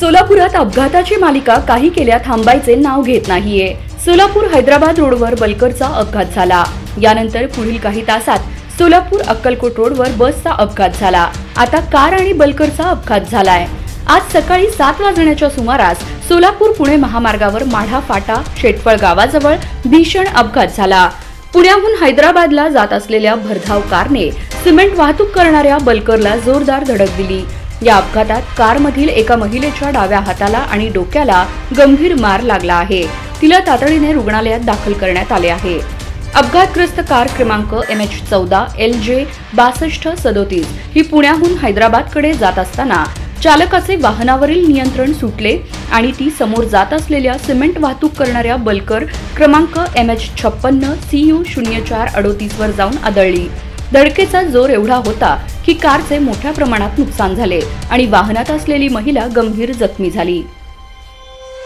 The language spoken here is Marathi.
सोलापुरात अपघाताची मालिका काही केल्या थांबायचे नाव घेत नाहीये. सोलापूर हैदराबाद रोडवर बलकरचा अपघात झाला. यानंतर पुढील काही तासात सोलापूर अक्कलकोट रोडवर बसचा अपघात झाला. आता कार आणि बलकरचा अपघात झालाय. आज सकाळी सात वाजण्याच्या सुमारास सोलापूर पुणे महामार्गावर माढा फाटा शेटफळ गावाजवळ भीषण अपघात झाला. पुण्याहून हैदराबादला जात असलेल्या भरधाव कारने सिमेंट वाहतूक करणाऱ्या बलकरला जोरदार धडक दिली. या अपघातात कारमधील एका महिलेच्या डाव्या हाताला आणि डोक्याला गंभीर मार लागला आहे. तिला तातडीने रुग्णालयात दाखल करण्यात आले आहे. अपघातग्रस्त कार क्रमांक एम एच चौदा एल जे बासष्ट सदोतीस ही पुण्याहून हैदराबादकडे जात असताना चालकाचे वाहनावरील नियंत्रण सुटले आणि ती समोर जात असलेल्या सिमेंट वाहतूक करणाऱ्या बलकर क्रमांक एम एच छप्पन्न सी यू शून्य चार अडोतीसवर जाऊन आदळली. धडकेचा जोर एवढा होता की कारचे मोठ्या प्रमाणात नुकसान झाले आणि वाहनात असलेली महिला गंभीर जखमी झाली.